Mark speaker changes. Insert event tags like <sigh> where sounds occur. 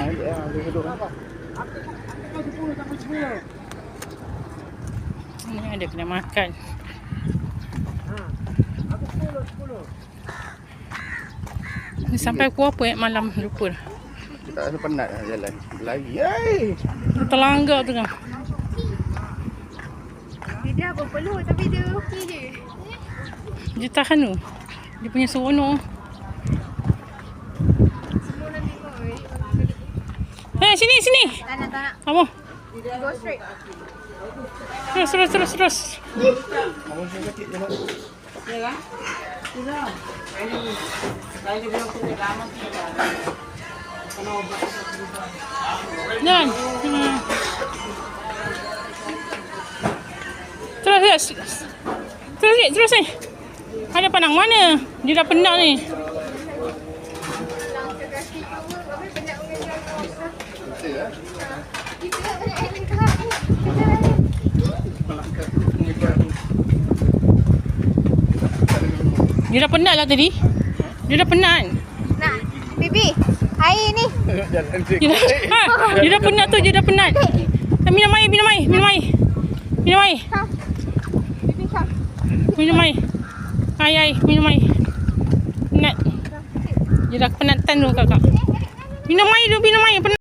Speaker 1: Tang dia ah, dia duduk.
Speaker 2: Ni ada kena makan. Ni sampai pukul apa eh malam lupa. dah.
Speaker 1: Kita rasa penat lah jalan. Lagi. Hai.
Speaker 2: Terlanggar tu kan.
Speaker 3: Dia dah berpeluh tapi dia okey je.
Speaker 2: Dia tahan tu. Dia punya seronok.
Speaker 3: Semua nak tengok weh.
Speaker 2: Eh sini sini.
Speaker 3: Tak nak, tak nak.
Speaker 2: Kamu. Terus terus terus terus.
Speaker 1: Kamu je.
Speaker 2: Jalan. Hmm. Terus terus. Terus ni, terus ni. Ada pandang mana? Dia dah penat ni. Dia dah penat lah tadi. Dia dah penat.
Speaker 3: Nak. Bibi. Air ni.
Speaker 2: Dia dah, <laughs> dia dah penat tu, dia dah penat. Eh, minum air, minum air, minum air. Minum air, minum air. Air, air, minum air. Penat. Dia dah penatan tu kakak. Minum air tu, minum air. Penat.